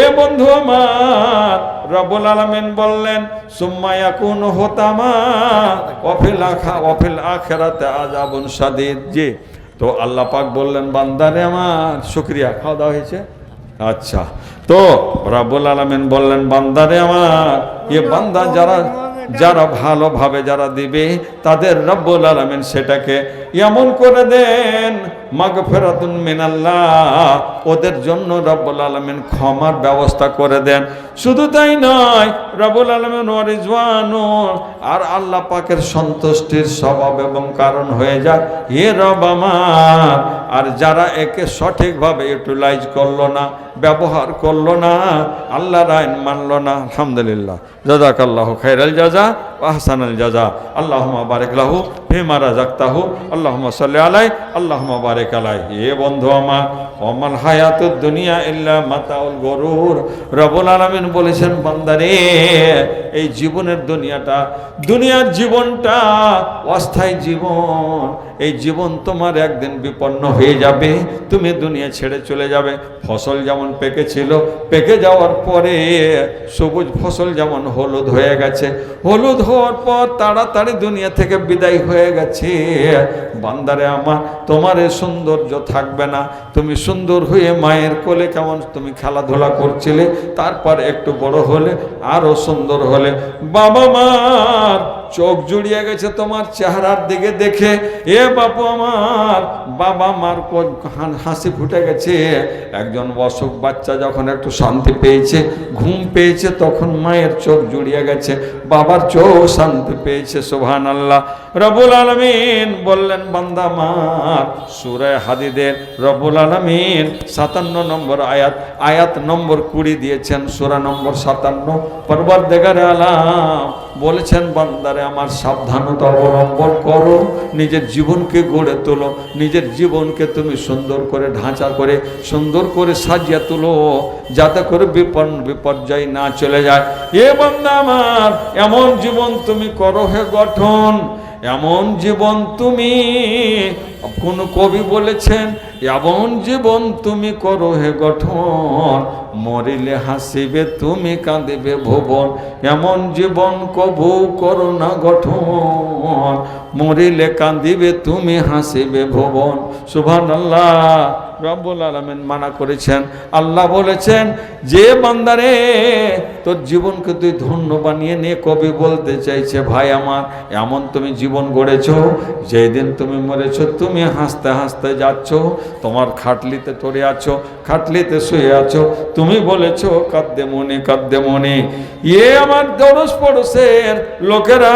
এ বন্ধু আমার রবুল আলমিন বললেন সুম্মায়া কোন হোতামা অফিল আখা অফিল আজ আযাবুন শাদীদ। জি, তো আল্লাহ পাক বললেন, বান্দারে আমার, শুক্রিয়া খাওয়া দাওয়া হয়েছে? আচ্ছা তো রাবুল আলমিন বললেন, বান্দারে আমার, এ বান্দা যারা যারা ভালোভাবে যারা দিবে, তাদের রব্বুল আলামিন সেটাকে এমন করে দেন, মাগফিরাতুন মিনাল্লাহ, ওদের জন্য রব্বুল আলামিন ক্ষমার ব্যবস্থা করে দেন। শুধু তাই নয়, রব্বুল আলামিন ওয়ারিজওয়ানু আর আল্লাহ পাকের সন্তুষ্টির স্বভাব এবং কারণ হয়ে যায় হে রব আমার, আর যারা একে সঠিকভাবে ইউটিলাইজ করল না, ব্যবহার করল না, আল্লাহর আইন মানলো না, আলহামদুলিল্লাহ। জাজাক আল্লাহ খাইরাল জাজা। আহসানাল জাজা। আল্লাহুম্মা বারিক লাহু রাযাকতাহু। আল্লাহুম্মা সাল্লি আলাই আল্লাহুম্মা বারেক আলাই এ বন্ধু আমার অমাল হায়াত দুনিয়া ইল্লা মাতাউল গরুর। রবুল আলমিন বলেছেন, বান্দারে, এই জীবনের দুনিয়াটা, দুনিয়ার জীবনটা অস্থায়ী জীবন। এই জীবন তোমার একদিন বিপন্ন হয়ে যাবে। তুমি দুনিয়া ছেড়ে চলে যাবে। ফসল যেমন পেকেছিল, পেকে যাওয়ার পরে সবুজ ফসল যেমন হলুদ হয়ে গেছে, হলুদ হওয়ার পর তাড়াতাড়ি দুনিয়া থেকে বিদায় হয়ে গেছে। বান্দারে আমার, তোমার এ সৌন্দর্য থাকবে না। তুমি সুন্দর হয়ে মায়ের কোলে কেমন তুমি খেলাধুলা করছিলে, তারপর একটু বড় হলে আরও সুন্দর হলে। বাবা মার চোখ জুড়িয়ে গেছে তোমার চেহারার দিকে দেখে। এ বাপু আমার, বাবা মার হাসি ফুটে গেছে। একজন অসুখ বাচ্চা যখন একটু শান্তি পেয়েছে, ঘুম পেয়েছে, তখন মায়ের চোখ জুড়িয়ে গেছে। বাবার চোখ শান্তি পেয়েছে সোভান আল্লাহ রবুল আলমিন বললেন, বান্দা মার সুরায় হাদিদের রবুল আলমিন সাতান্ন নম্বর আয়াত আয়াত নম্বর কুড়ি দিয়েছেন, সুরা নম্বর সাতান্ন। পরবর দেগারে আলাম বলেছেন, বান্দারে, আমার সাবধানতা অবলম্বন করো, নিজের জীবনকে গড়ে তোলো, নিজের জীবনকে তুমি সুন্দর করে ঢাঁচা করে, সুন্দর করে সাজিয়ে তোলো, যাতে করে বিপন বিপর্যয় না চলে যায়। এ বান্দা আমার, এমন জীবন তুমি করো হে গঠন, এমন জীবন তুমি, কোন কবি বলেছেন এমন জীবন তুমি করো হে গঠন। মরিলে হাসিবে, তুমি কাঁদিবে ভুবন। এমন জীবন কবু করো না গঠন। মরিলে কাঁদিবে, তুমি হাসিবে ভুবন। সুভান আল্লাহ রব্বুল আলমেন মানা করেছেন। আল্লাহ বলেছেন, যে বান্দারে, তোর জীবনকে তুই ধন্য বানিয়ে নিয়ে কবি বলতে চাইছে, ভাই আমার, এমন তুমি জীবন গড়েছ, যেদিন তুমি মরেছ, তুমি হাসতে হাসতে যাচ্ছ তোমার খাটলিতে টরে আছো, খাটলিতে শুয়ে আছো। তুমি বলেছ, কাদ্দে মনে কাদ্দে মনে। ইয়ে আমার দরস পড়োশের লোকেরা,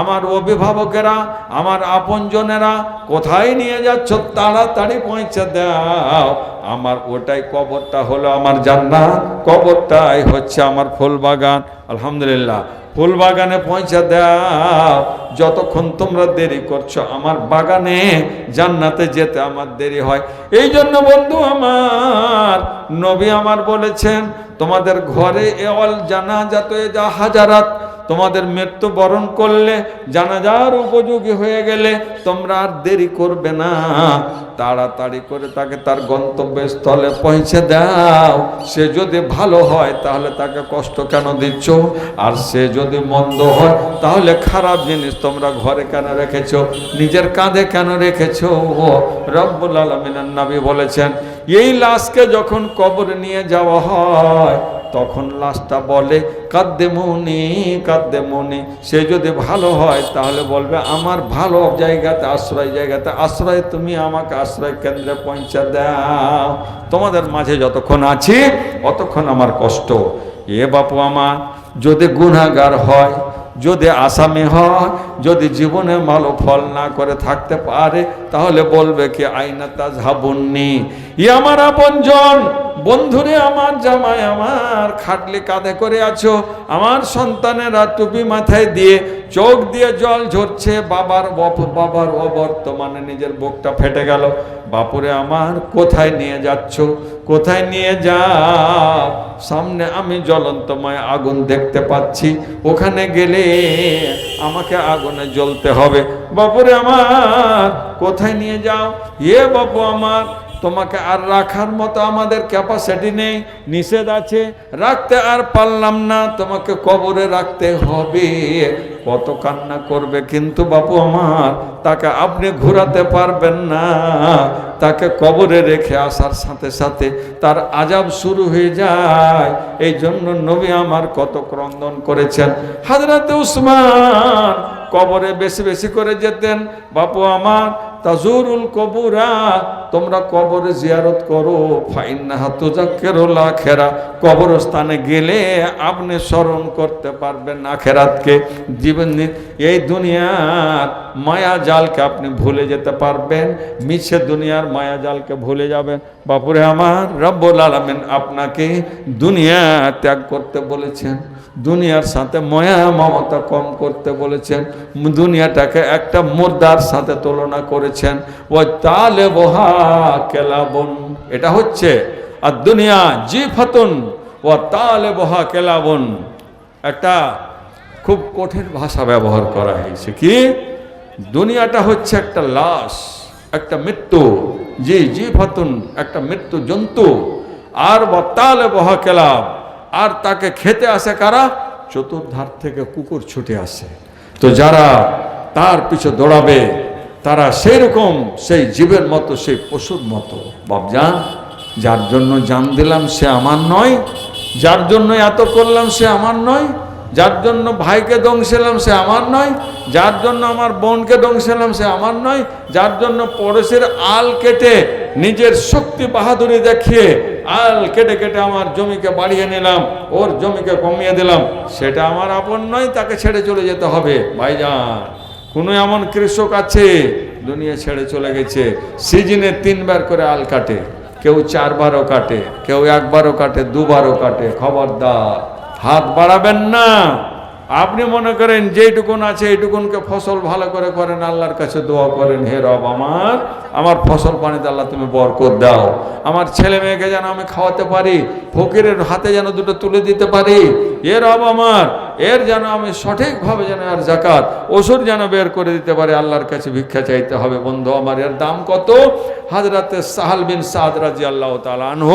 আমার অভিভাবকেরা, আমার আপনজনেরা, কোথায় নিয়ে যাচ্ছ? তাড়াতাড়ি পৌঁছে দাও। আমার ওটাই কবরটা হলো আমার জান্নাত, কবরটাই হচ্ছে আমার ফুল বাগান আলহামদুলিল্লাহ ফুল বাগানে পৌঁছে দাও। যতক্ষণ তোমরা দেরি করছ, আমার বাগানে জান্নাতে যেতে আমার দেরি হয়। এই জন্য বন্ধু আমার, নবী আমার বলেছেন, তোমাদের ঘরে এওয়াল জানাজাত যা হাজারাত। তোমাদের মৃত্যু বরণ করলে জানাজার উপযোগী হয়ে গেলে তোমরা আর দেরি করবে না। তাড়াতাড়ি করে তাকে তার গন্তব্যস্থলে পৌঁছে দাও। সে যদি ভালো হয় তাহলে তাকে কষ্ট কেন দিচ্ছ? আর সে যদি মন্দ হয় তাহলে খারাপ জিনিস তোমরা ঘরে কেন রেখেছ? নিজের কাঁধে কেন রেখেছো? রব্বুল আলমিনার নবী বলেছেন, এই লাশকে যখন কবরে নিয়ে যাওয়া হয় তখন লাশটা বলে, কাদ্দে মনি কাদ্দে মনি, সে যদি ভালো হয় তাহলে বলবে, আমার ভালো জায়গাতে আশ্রয় জায়গাতে আশ্রয়, তুমি আমাকে আশ্রয় কেন্দ্রে পৌঁছে দাও। তোমাদের মাঝে যতক্ষণ আছি, অতক্ষণ আমার কষ্ট। এ বাপু আমার, যদি গুণাগার হয়, যদি আসামি হয়, যদি জীবনে ভালো ফল না করে থাকতে পারে, তাহলে বলবে কি, আইনা তাজ হাবুন্নি ই আমার আপনজন বন্ধুরে, আমার জামাই আমার খাটলি কাঁধে করে আছো। আমার সন্তানেরা টুপি মাথায় দিয়ে চোখ দিয়ে জল ঝরছে, বাবার বাবার অবর্তমানে নিজের বুকটা ফেটে গেল। বাপুরে, আমার কোথায় নিয়ে যাচ্ছ? কোথায় নিয়ে যাও? সামনে আমি জ্বলন্তময় আগুন দেখতে পাচ্ছি। ওখানে গেলে আমাকে আগুনে জ্বলতে হবে। বাপুরে, আমার কোথায় নিয়ে যাও? এ বাপু আমার তোমাকে আর রাখার মতো আমাদের ক্যাপাসিটি নেই, নিষেধ আছে। রাখতে আর পারলাম না, তোমাকে কবরে রাখতে হবে। কত কান্না করবে কিন্তু বাপু আমার, তাকে আপনি ঘোরাতে পারবেন না। তাকে কবরে রেখে আসার সাথে সাথে তার আজাব শুরু হয়ে যায়। এই জন্য নবী আমার কত ক্রন্দন করেছেন। হাজরাতে উসমান কবরে বেশি বেশি করে যেতেন, বাপু আমার, তাজুরুল কবুরা, তোমরা কবরে জিয়ারত করো ফাইন্নাহা তুজাক্কিরুল আখিরা কবরস্থানে গেলে আপনি স্মরণ করতে পারবেন আখেরাতকে। জীবন এই দুনিয়ার মায়া জালকে আপনি ভুলে যেতে পারবেন, মিছে দুনিয়ার মায়া জালকে ভুলে যাবেন। বাপুরে আমার, রব্বুল আলামিন আপনাকে দুনিয়া ত্যাগ করতে বলেছেন। দুনিয়ার সাথে ময়া, মমতা কম করতে বলেছেন। দুনিয়াটাকে একটা মুদ্রার সাথে তুলনা করেছেন। ওই তালে বহা কেলাবন, এটা হচ্ছে আর দুনিয়া জি ফাতুন ও তালে বহা কেলাবন। একটা খুব কঠিন ভাষা ব্যবহার করা হয়েছে। কি? দুনিয়াটা হচ্ছে একটা লাশ, একটা মৃত্যু, জি জি ফাতুন একটা মৃত্যু জন্তু। আর তালে বহা কেলাব আর তাকে খেতে আসে কারা? চতুর্ধার থেকে কুকুর ছুটে আসে। তো যারা তার পিছু দৌড়াবে তারা সেই রকম সেই জীবের মতো সেই পশুর মতো। বাবজান যার জন্য জান দিলাম সে আমার নয় যার জন্য এত করলাম সে আমার নয় যার জন্য ভাইকে দংশালাম সে আমার নয় যার জন্য আমার বোনকে দংশালাম সে আমার নয় যার জন্য পড়োশের আল কেটে নিজের শক্তি বাহাদুরি দেখিয়ে আল কেটে কেটে আমার জমিকে বাড়িয়ে নিলাম, ওর জমিকে কমিয়ে দিলাম। সেটা আমার আপন নয়, তাকে ছেড়ে চলে যেতে হবে। ভাইজান, কোনো এমন কৃষক আছে, দুনিয়া ছেড়ে চলে গেছে। সিজনে তিনবার করে আল কাটে, কেউ চারবারও কাটে, কেউ একবারও কাটে, দুবারও কাটে। খবরদার, হাত বাড়াবেন না। আপনি মনে করেন যেটুকুন আছে এইটুকুনকে ফসল ভালো করে করেন, আল্লাহর কাছে দোয়া করেন, হে রব আমার আমার ফসল পানিতে আল্লাহ তুমি বরকত দাও। আমার ছেলে মেয়েকে যেন আমি খাওয়াতে পারি, ফকিরের হাতে যেন দুটো তুলে দিতে পারি এ রব আমার, এর যেন আমি সঠিকভাবে যেন আর জাকাত ওষুধ যেন বের করে দিতে পারে, আল্লাহর কাছে ভিক্ষা চাইতে হবে। বন্ধু আমার, এর দাম কত? হাজরাতে সাহাল বিন সাদ রাজি আল্লাহ তালানহ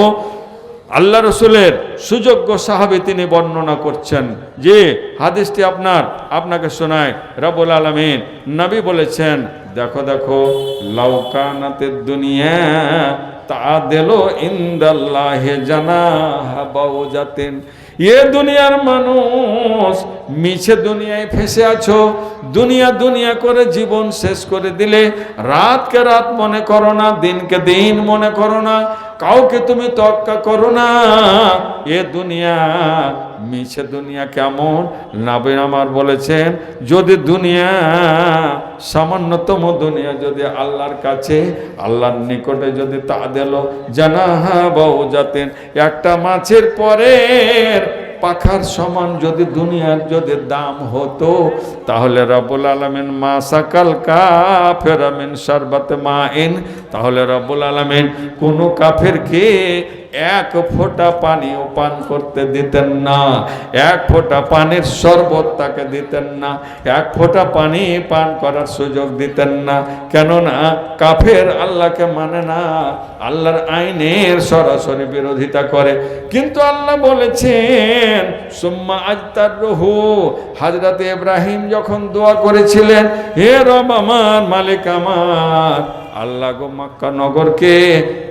আল্লাহ রসুলের সুযোগ্য সাহাবে তিনি বর্ণনা করছেন যে হাদিসটি আপনার, আপনাকে শোনায় রবুল আলমিন। নবী বলেছেন, দেখো দেখো লাউকানাতে দুনিয়া তা দিল ইন্দাল্লাহে জানা যাতেন এ দুনিয়ার মানুষ, মিছে দুনিয়ায় ফেসে আছো। দুনিয়া দুনিয়া করে জীবন শেষ করে দিলে রাতকে রাত মনে করো না, দিনকে দিন মনে করো না। কাউকে তুমি তক্কা করো না। এ দুনিয়া মিছে দুনিয়া কেমন? নাবিন আমার বলেছেন, যদি দুনিয়া, সামান্যতম দুনিয়া যদি আল্লাহর কাছে, আল্লাহর নিকটে যদি তা দিল জানা বউ যাতেন একটা মাছের পরের পাখার সমান যদি দুনিয়ার যদি দাম হতো, তাহলে রব্বুল আলমিন মা সাকাল কাফের আমিন সরবত মা এন তাহলে রব্বুল আলমিন কোনো কাফেরকে এক ফোঁটা পানিও পান করতে দিতেন না। এক ফোঁটা পানির শরবত তাকে দিতেন না। এক ফোঁটা পানি পান করার সুযোগ দিতেন না। কেননা কাফের আল্লাহকে মানে না, আল্লাহর আইনের সরাসরি বিরোধিতা করে। কিন্তু আল্লাহ বলেছেন, সুম্মা আজতার রহু হাজরাতে ইব্রাহিম যখন দোয়া করেছিলেন, হে রব আমার মালিক আমার। আল্লাহ গো মাক্কা নগরকে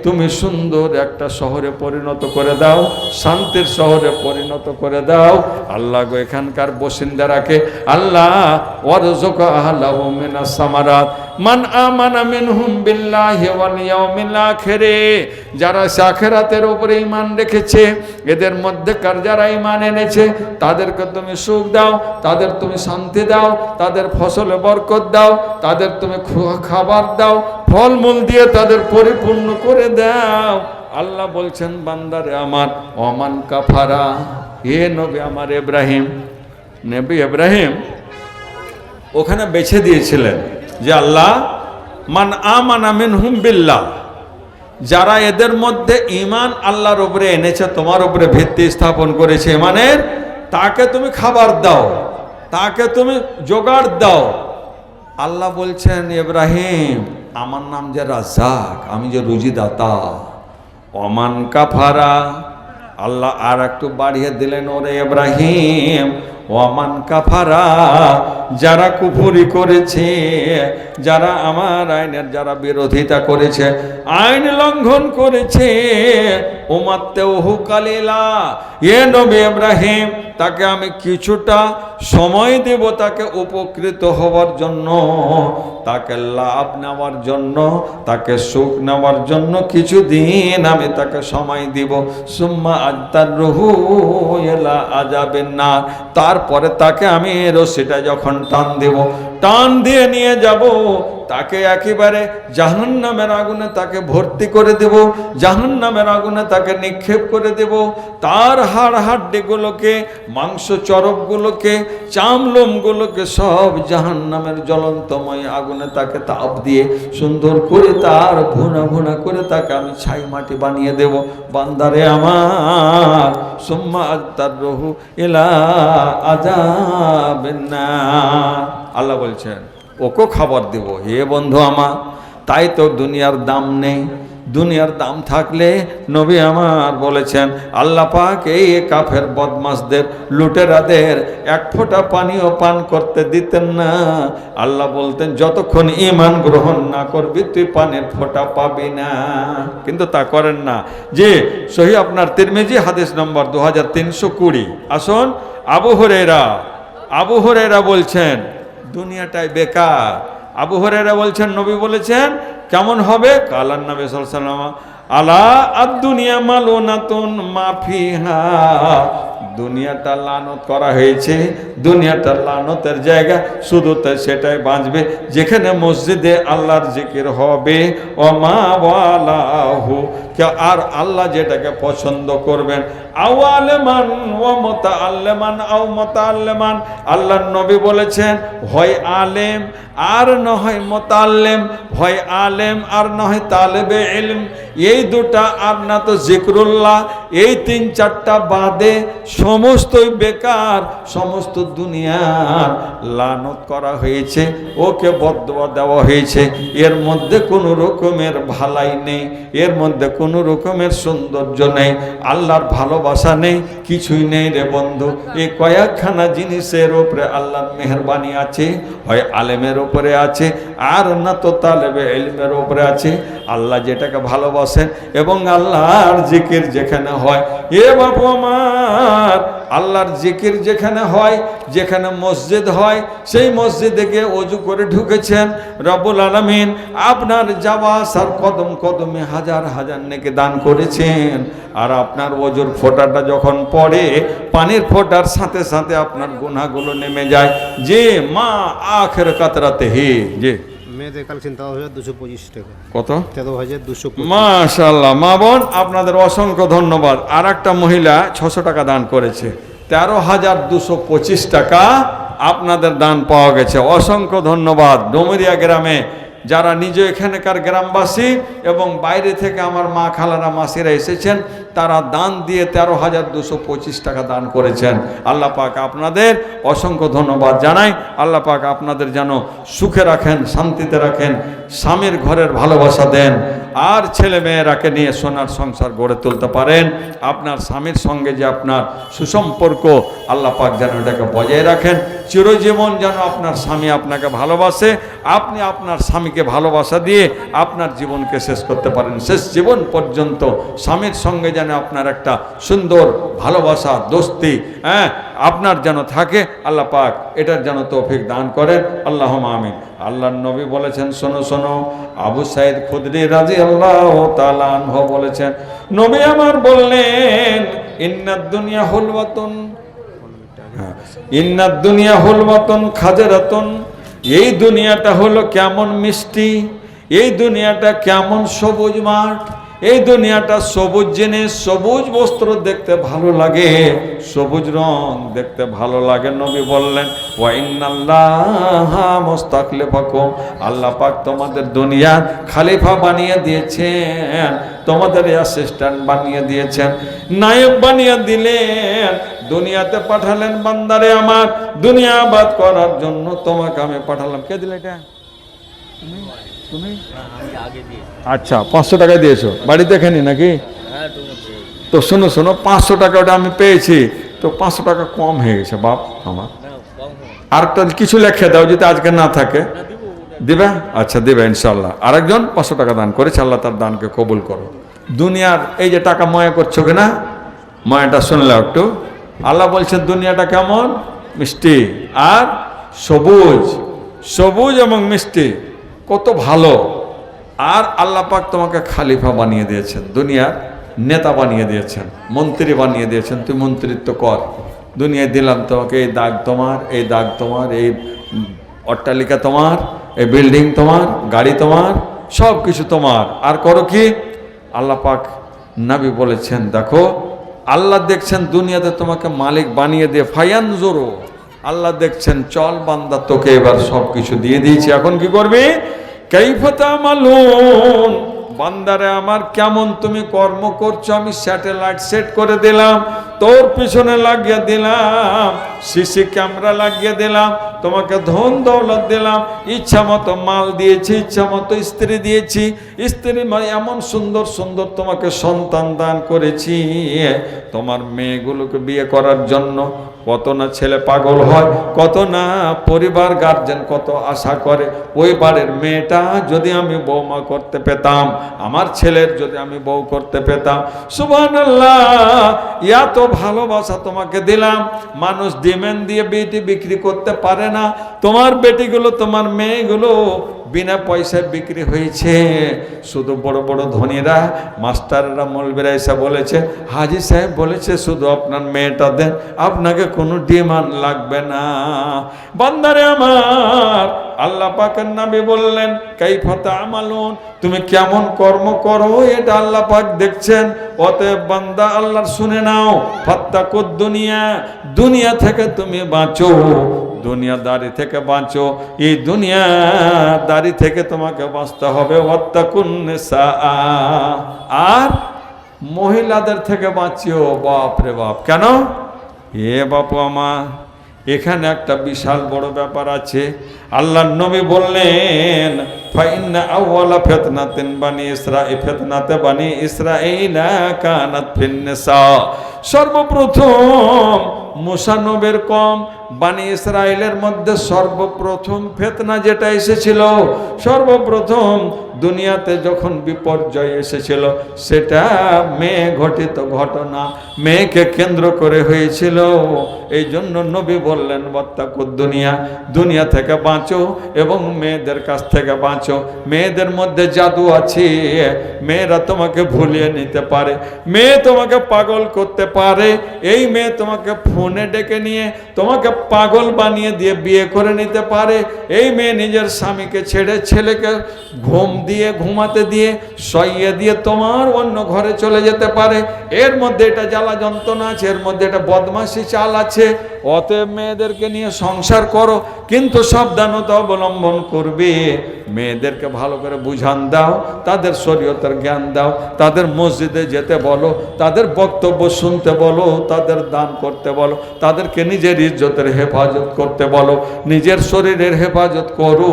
তুমি সুন্দর একটা শহরে পরিণত করে দাও, শান্তির শহরে পরিণত করে দাও। আল্লাহ গো এখানকার বসিন্দারাকে আল্লাহ ওয়ারজক আহলাহু মিনাস সামারাত। মান আমানা মিনহুম বিল্লাহি ওয়াল ইয়াউমিল আখিরে। যারা আখিরাতের উপরে ঈমান রেখেছে, এদের মধ্যেকার যারা ঈমান এনেছে, তাদেরকে তুমি সুখ দাও, তাদের তুমি শান্তি দাও, তাদের ফসলে বরকত দাও, তাদের তুমি খাবার দাও, ফলমূল দিয়ে তাদের পরিপূর্ণ করে দাও। আল্লাহ বলছেন, বান্দারে আমার অমান কাফারা, হে নবী আমার ইব্রাহিম, নবী ইব্রাহিম, ওখানে বেছে দিয়েছিলেন। যে আল্লাহ, মান আমানা মিনহুম বিল্লাহ যারা এদের মধ্যে ইমান আল্লাহর উপরে এনেছে, তোমার উপরে ভিত্তি স্থাপন করেছে ইমানের তাকে তুমি খাবার দাও, তাকে তুমি জোগাড় দাও। আল্লাহ বলছেন, ইব্রাহিম, আমার নাম যে রাজাক আমি যে রুজিদাতা। অমান কাফারা, আল্লাহ আর একটু বাড়িয়ে দিলেন ওরে ইব্রাহিম। ওয়ামান কাফারা যারা কুফুরি করেছে, যারা আমার আইনের যারা বিরোধিতা করেছে, আইন লঙ্ঘন করেছে ওমাত্তেও হুকালিলা এ নবী ইব্রাহিম, তাকে আমি কিছুটা সময় দেব তাকে উপকৃত হওয়ার জন্য, তাকে লাভ নেওয়ার জন্য, তাকে সুখ নেওয়ার জন্য কিছুদিন আমি তাকে সময় দিব। সুম্মা আত্মার রহু এলা আজাবেন না তারপরে তাকে আমি রশিটা যখন টান দেব। টান দিয়ে নিয়ে যাব, তাকে একেবারে জাহান্নামের আগুনে তাকে ভর্তি করে দেব, জাহান্নামের আগুনে তাকে নিক্ষেপ করে দেব। তার হাড় হাড্ডিগুলোকে, মাংস চরকগুলোকে, চামলোমগুলোকে সব জাহান্নামের জ্বলন্তময় আগুনে তাকে তাপ দিয়ে সুন্দর করে তার ভুনা ভুনা করে তাকে আমি ছাই মাটি বানিয়ে দেব। বান্দারে আমার, সুম্মা তার রহু এলা আজাবেন না আল্লাহ বলছেন, ওকে খাবার দেব, হে বন্ধু আমার, তাই তো দুনিয়ার দাম নেই। দুনিয়ার দাম থাকলে নবী আমার বলেছেন, আল্লাহ পাক এই কাফের বদমাসদের লুটেরাদের এক ফোঁটা পানিও পান করতে দিতেন না। আল্লাহ বলতেন, যতক্ষণ ইমান গ্রহণ না করবি, তুই পানির ফোঁটা পাবি না। কিন্তু তা করেন না। যে সহি আপনার তিরমেজি হাদিস নম্বর দু হাজার তিনশো কুড়ি। আসুন, আবু হরেরা আবু হরেরা বলছেন দুনিয়াটাই বেকার। আবু হরেরা বলছেন নবী বলেছেন কেমন হবে? কালার সাল সাল্লাম আর দুনিয়া দুনিয়াটা লানত করা হয়েছে, দুনিয়াটা লানতের জায়গা, শুধু তো সেটাই বাঁচবে। যেখানে মসজিদে আল্লাহর জিকির হবে ও মা ওয়ালাহু আর আল্লাহ যেটাকে পছন্দ করবেন। আওয়ালেমান ও মতা আল্লেমান আও মতা আল্লেমান আল্লাহর নবী বলেছেন, হয় আলেম আর নয় মোতাল্লেম হয় আলেম আর নয় তালেবে এলম এই দুটা আর না তো জিক্রুল্লাহ, এই তিন চারটা বাদে সমস্তই বেকার, সমস্ত দুনিয়ার লানত করা হয়েছে, ওকে বদয়া দেওয়া হয়েছে। এর মধ্যে কোনো রকমের ভালাই নেই, এর মধ্যে কোনো রকমের সৌন্দর্য নেই, আল্লাহর ভালোবাসা নেই, কিছুই নেই রে বন্ধু। এই কয়েকখানা জিনিসের ওপরে আল্লাহর মেহরবানি আছে, হয় আলেমের ওপরে আছে, আর না তো তালেবে এলমের ওপরে আছে। আল্লাহ যেটাকে ভালোবাসেন এবং আল্লাহর জিকির যেখানে হয়। এ বাবু আমার, আল্লাহর জিকির যেখানে হয়, যেখানে মসজিদ হয়, সেই মসজিদে গিয়ে অজু করে ঢুকেছেন। রবুল আলমিন আপনার যাওয়া আসার কদম কদমে হাজার হাজার নেকে দান করেছেন। আর আপনার অজুর ফোঁটাটা যখন পড়ে, পানির ফোঁটার সাথে সাথে আপনার গুনাগুলো নেমে যায়। যে মা আখের কাতরাতে হে যে মেয়েদের কালেকশন তেরো হাজার দুশো পঁচিশ টাকা। কত? তেরো হাজার দুশো মাশাল্লাহ। মা বোন আপনাদের অসংখ্য ধন্যবাদ। আর একটা মহিলা ছশো টাকা দান করেছে। তেরো হাজার দুশো পঁচিশ টাকা আপনাদের দান পাওয়া গেছে। অসংখ্য ধন্যবাদ। ডোমরিয়া গ্রামে যারা নিজে এখানকার গ্রামবাসী এবং বাইরে থেকে আমার মা খালারা মাসিরা এসেছেন, তারা দান দিয়ে তেরো হাজার দুশো পঁচিশ টাকা দান করেছেন। আল্লাহ পাক আপনাদের অসংখ্য ধন্যবাদ জানাই। আল্লাহ পাক আপনাদের যেন সুখে রাখেন, শান্তিতে রাখেন, স্বামীর ঘরের ভালোবাসা দেন, আর ছেলে মেয়েরাকে নিয়ে সোনার সংসার গড়ে তুলতে পারেন। আপনার স্বামীর সঙ্গে যে আপনার সুসম্পর্ক, আল্লাহ পাক যেন এটাকে বজায় রাখেন। চিরজীবন যেন আপনার স্বামী আপনাকে ভালোবাসে। আপনি আপনার স্বামীকে ভালোবাসা দিয়ে আপনার জীবনকে শেষ করতে পারেন। শেষ জীবন পর্যন্ত স্বামীর সঙ্গে যেন আপনার একটা সুন্দর ভালোবাসা দোস্তি হ্যাঁ আপনার যেন থাকে আল্লাহ পাক এটার যেন তৌফিক দান করেন। আল্লাহ আমিন। আল্লাহর নবী বলেছেন শোনো শোনো আবু সাইদ খুদরি রাজি আল্লাহ তালানহ বলেছেন নবী আমার বললেন ইন্নাদ দুনিয়া হুলওয়াতুন হ্যাঁ, ইন্নাদ দুনিয়া হুলওয়াতুন খাজরাতুন এই দুনিয়াটা হলো কেমন মিষ্টি, এই দুনিয়াটা কেমন সবুজ মাঠ, এই দুনিয়াটা সবুজ জিনিস, সবুজ বস্ত্র দেখতে ভালো লাগে, সবুজ রং দেখতে ভালো লাগে, নবী বললেন আল্লাহ পাক তোমাদের দুনিয়া খালিফা বানিয়ে দিয়েছেন, তোমাদের অ্যাসিস্ট্যান্ট বানিয়ে দিয়েছেন নায়ক বানিয়ে দিলেন দুনিয়াতে পাঠালেন বান্দারে আমার। দুনিয়া আবাদ করার জন্য তোমাকে আমি পাঠালাম। কে দিলে এটা? তুমি? আচ্ছা পাঁচশো টাকা দিয়েছ। বাড়িতে এখানে নাকি? হ্যাঁ তো শোনো শোনো, পাঁচশো টাকা ওটা আমি পেয়েছি। তো পাঁচশো টাকা কম হয়ে গেছে, বাপ আমার। আর কিছু লেখে দাও, যদি আজকে না থাকে। না দিবে? আচ্ছা দিবে ইনশাল্লাহ আরেকজন পাঁচশো টাকা দান করেছে, আল্লাহ তার দানকে কবুল করো। দুনিয়ার এই যে টাকা ময়া করছ কিনা, ময়াটা শুনলাম একটু। আল্লাহ বলছেন, দুনিয়াটা কেমন? মিষ্টি আর সবুজ। সবুজ এবং মিষ্টি। কত ভালো। আর আল্লাহ পাক তোমাকে খালিফা বানিয়ে দিয়েছেন, দুনিয়ার নেতা বানিয়ে দিয়েছেন, মন্ত্রী বানিয়ে দিয়েছেন। তুই মন্ত্রিত্ব কর। দুনিয়ায় দিলাম তোমাকে, এই দাগ তোমার, এই দাগ তোমার, এই অট্টালিকা তোমার, এই বিল্ডিং তোমার, গাড়ি তোমার সব কিছু তোমার। আর করো কি? আল্লাহ পাক নাবি বলেছেন, দেখো আল্লাহ দেখছেন দুনিয়াতে তোমাকে মালিক বানিয়ে দিয়ে, ফায়ান জোরো। আল্লাহ দেখছেন, চল বান্দা, তোকে এবার সব কিছু দিয়ে দিয়েছি। এখন কি করবি? কাইফতা বান্দারে আমার কেমন তুমি কর্ম করছ? আমি স্যাটেলাইট সেট করে দিলাম, তোর পিছনে লাগিয়ে দিলাম, সিসি ক্যামেরা লাগিয়ে দিলাম তোমাকে ধন দৌলত দিলাম, ইচ্ছা মতো মাল দিয়েছি, ইচ্ছা মতো স্ত্রী দিয়েছি। স্ত্রী মা- এমন সুন্দর সুন্দর তোমাকে সন্তান দান করেছি। তোমার মেয়েগুলোকে বিয়ে করার জন্য কত না ছেলে পাগল হয়, কত না পরিবার গার্জেন কত আশা করে। ওই বাড়ির মেয়েটা যদি আমি বৌমা করতে পেতাম, আমার ছেলের যদি আমি বউ করতে পেতাম সুবান তো ভালোবাসা তোমাকে দিলাম। মানুষ ডিমেন দিয়ে বেটি বিক্রি করতে পারে না, তোমার বেটিগুলো, তোমার মেয়েগুলো বিনা পয়সায় বিক্রি হয়েছে। শুধু বড় বড় ধনীরা, মাস্টাররা মলবিরা এসে বলেছে, হাজি সাহেব বলেছে, শুধু আপনার মেয়েটা দেন, আপনাকে কোনো ডিমান্ড লাগবে না। বান্দারে আমার, আল্লাহ পাকের নামে বললেন কাইফাতা আমালুন তুমি কেমন কর্ম করো, এটা আল্লাহ পাক দেখছেন। অতএব বান্দা, আল্লাহর শুনে নাও, ফাত্তাকুদ দুনিয়া দুনিয়া থেকে তুমি বাঁচো। দুনিয়াদারি থেকে বাঁচো, এই দুনিয়াদারি থেকে তোমাকে বাঁচতে হবে। অত্যাকুন আর মহিলাদের থেকে বাঁচিও, বাপ রে বাপ। কেন? এ বাপু আমার, এখানে একটা বিশাল বড় ব্যাপার আছে। আল্লাহ নবী বললেন ফাইন্না আউয়ালা ফিতনাতিন বানি ইসরাঈল, ফিতনাতে বানি ইসরাঈলা, কানাত ফিন্নিসা। সর্বপ্রথম মুসা নবের কম বানি ইসরায়েলের মধ্যে সর্বপ্রথম ফেতনা যেটা এসেছিল, সর্বপ্রথম দুনিয়াতে যখন বিপর্যয় এসেছিল, সেটা মেয়ে ঘটিত ঘটনা, মেয়েকে কেন্দ্র করে হয়েছিল। এই জন্য নবী বললেন বত্তাকুর দুনিয়া দুনিয়া থেকে বাঁচো এবং মেয়েদের কাছ থেকে বাঁচো। মেয়েদের মধ্যে জাদু আছে। মেয়েরা তোমাকে ভুলিয়ে নিতে পারে। মেয়ে তোমাকে পাগল করতে পারে। এই মেয়ে তোমাকে ফোনে ডেকে নিয়ে তোমাকে পাগল বানিয়ে দিয়ে বিয়ে করে নিতে পারে। এই মেয়ে নিজের স্বামীকে ছেড়ে ছেলেকে ঘুম দিয়ে, ঘুমাতে দিয়ে সইয়ে দিয়ে তোমার অন্য ঘরে চলে যেতে পারে। এর মধ্যে এটা জ্বালা যন্ত্রণা আছে, এর মধ্যে এটা বদমাশি চাল আছে। অতএব মেয়েদেরকে নিয়ে সংসার করো, কিন্তু সাবধানতা অবলম্বন করবে। মেয়েদেরকে ভালো করে বুঝান দাও, তাদের শরীয়তের জ্ঞান দাও, তাদের মসজিদে যেতে বলো, তাদের বক্তব্য শুনতে বলো, তাদের দান করতে বলো, তাদেরকে নিজের ইজ্জতের হেফাজত করতে বলো, নিজের শরীরের হেফাজত করো।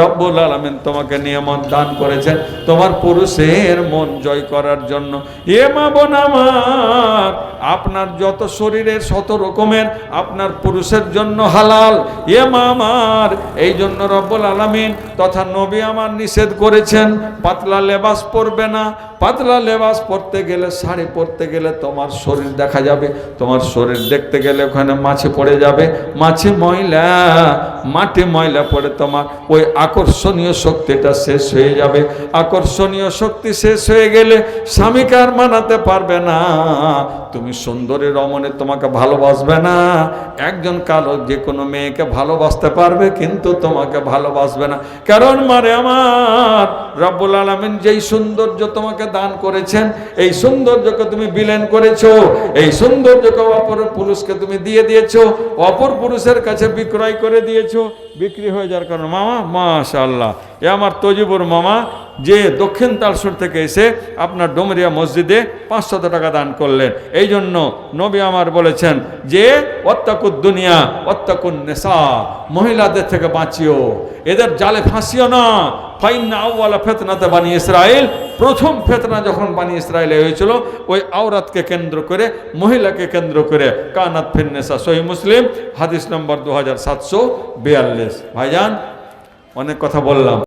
রব্বুল আলমিন তোমাকে নিয়মন দান করেছেন, তোমার পুরুষের মন জয় করার জন্য। এ মা বোন আমার, আপনার যত শরীরের শত রকমের আপনার পুরুষের জন্য হালাল। এ মা আমার, এই জন্য রব্বুল আলমিন তথা নবী আমার নিষেধ করেছেন, পাতলা লেবাস পরবে না। পাতলা লেবাস পরতে গেলে, শাড়ি পরতে গেলে তোমার শরীর দেখা যাবে। তোমার শরীর দেখতে গেলে ওখানে মাছে পড়ে যাবে। মাছে ময়লা, মাটি ময়লা পড়ে তোমার ওই আকর্ষণীয় শক্তিটা শেষ হয়ে যাবে। আকর্ষণীয় শক্তি শেষ হয়ে গেলে স্বামীকে আর মানাতে পারবে না। তুমি সুন্দরী রমণে, তোমাকে ভালোবাসবে না। একজন কালো যে কোনো মেয়েকে ভালোবাসতে পারবে, কিন্তু তোমাকে ভালোবাসবে না। কারণ মারে আমার, রব্বুল আলমিন যেই সৌন্দর্য তোমাকে দান করেছেন, এই সৌন্দর্যকে তুমি বিলেন করেছ, এই সৌন্দর্যকে অপর পুরুষকে তুমি দিয়ে দিয়েছ, অপর পুরুষের কাছে বিক্রয় করে দিয়েছ। বিক্রি হয়ে যাওয়ার কারণে, মামা মাশাল্লাহ এ আমার তজিবুর মামা, যে দক্ষিণ তালসুর থেকে এসে আপনার ডোমরিয়া মসজিদে পাঁচশত টাকা দান করলেন। এই জন্য নবী আমার বলেছেন যে অত্যাকুদ দুনিয়া অত্যাকুন নেশা, মহিলাদের থেকে বাঁচিও। এদের জালে ফাঁসিও না ফাইন্না আউ্লা ফেতনাতে বানি ইসরায়েল প্রথম ফেতনা যখন বানি ইসরায়েলে হয়েছিল, ওই আওরাতকে কেন্দ্র করে, মহিলাকে কেন্দ্র করে, কানাত ফিন্নেসা সহি মুসলিম, হাদিস নম্বর দু হাজার সাতশো বিয়াল্লিশ। ভাইজান, অনেক কথা বললাম।